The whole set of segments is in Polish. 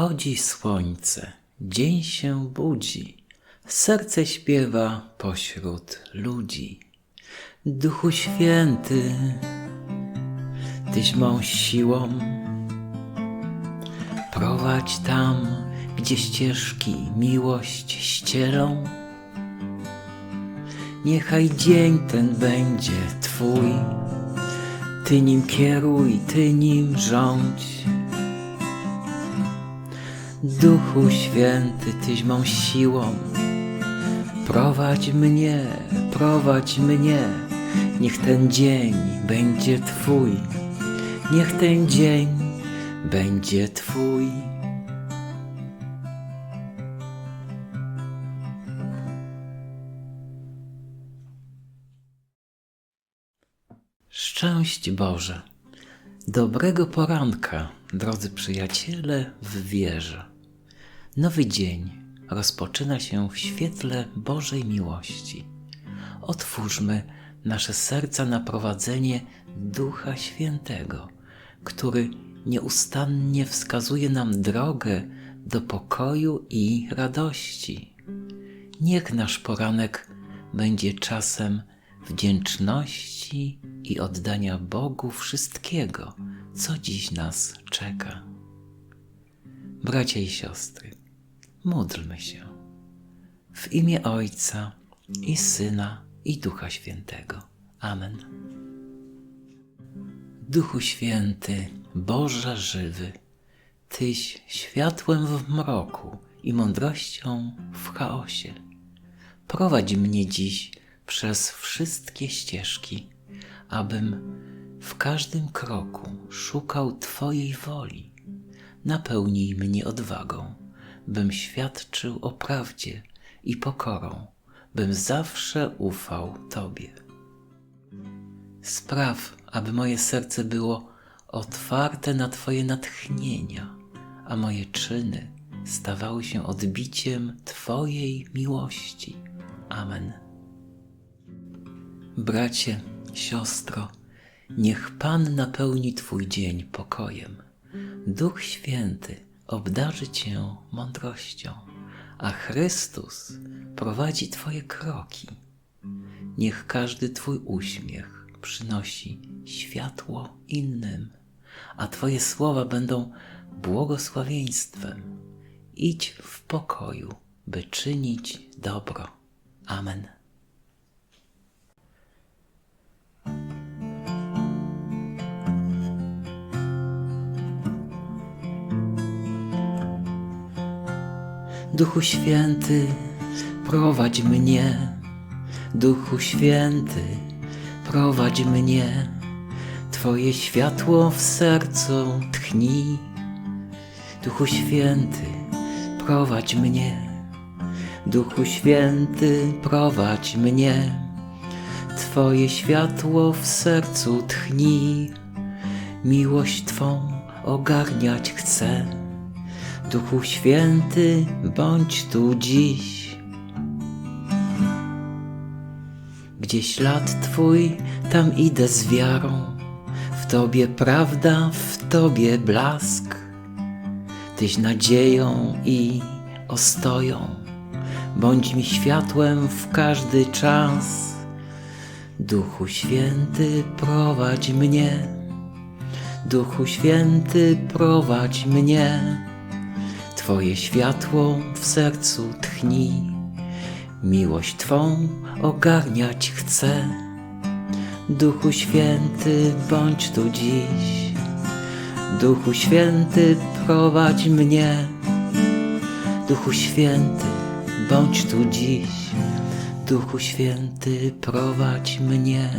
Wschodzi słońce, dzień się budzi, serce śpiewa pośród ludzi. Duchu Święty, Tyś mą siłą, prowadź tam, gdzie ścieżki miłość ścielą. Niechaj dzień ten będzie Twój, Ty nim kieruj, Ty nim rządź. Duchu Święty, Tyś mą siłą, prowadź mnie, prowadź mnie, niech ten dzień będzie Twój, niech ten dzień będzie Twój. Szczęść Boże. Dobrego poranka, drodzy przyjaciele, w wierze. Nowy dzień rozpoczyna się w świetle Bożej miłości. Otwórzmy nasze serca na prowadzenie Ducha Świętego, który nieustannie wskazuje nam drogę do pokoju i radości. Niech nasz poranek będzie czasem wdzięczności i oddania Bogu wszystkiego, co dziś nas czeka. Bracia i siostry, módlmy się w imię Ojca i Syna i Ducha Świętego. Amen. Duchu Święty, Boże żywy, Tyś światłem w mroku i mądrością w chaosie. Prowadź mnie dziś przez wszystkie ścieżki, abym w każdym kroku szukał Twojej woli. Napełnij mnie odwagą, bym świadczył o prawdzie i pokorą, bym zawsze ufał Tobie. Spraw, aby moje serce było otwarte na Twoje natchnienia, a moje czyny stawały się odbiciem Twojej miłości. Amen. Bracie, siostro, niech Pan napełni Twój dzień pokojem. Duch Święty obdarzy Cię mądrością, a Chrystus prowadzi Twoje kroki. Niech każdy Twój uśmiech przynosi światło innym, a Twoje słowa będą błogosławieństwem. Idź w pokoju, by czynić dobro. Amen. Duchu Święty, prowadź mnie. Duchu Święty, prowadź mnie. Twoje światło w sercu tchnij. Duchu Święty, prowadź mnie. Duchu Święty, prowadź mnie. Twoje światło w sercu tchnij. Miłość Twą ogarniać chcę. Duchu Święty, bądź tu dziś. Gdzie ślad Twój, tam idę z wiarą. W Tobie prawda, w Tobie blask. Tyś nadzieją i ostoją. Bądź mi światłem w każdy czas. Duchu Święty, prowadź mnie. Duchu Święty, prowadź mnie. Twoje światło w sercu tchnij, miłość Twą ogarniać chcę. Duchu Święty, bądź tu dziś. Duchu Święty, prowadź mnie. Duchu Święty, bądź tu dziś. Duchu Święty, prowadź mnie.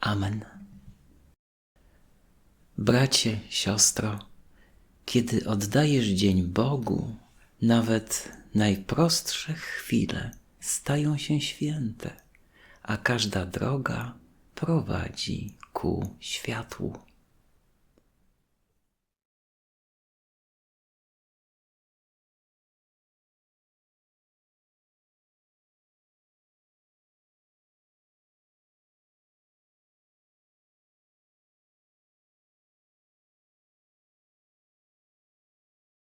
Amen. Bracie, siostro, kiedy oddajesz dzień Bogu, nawet najprostsze chwile stają się święte, a każda droga prowadzi ku światłu.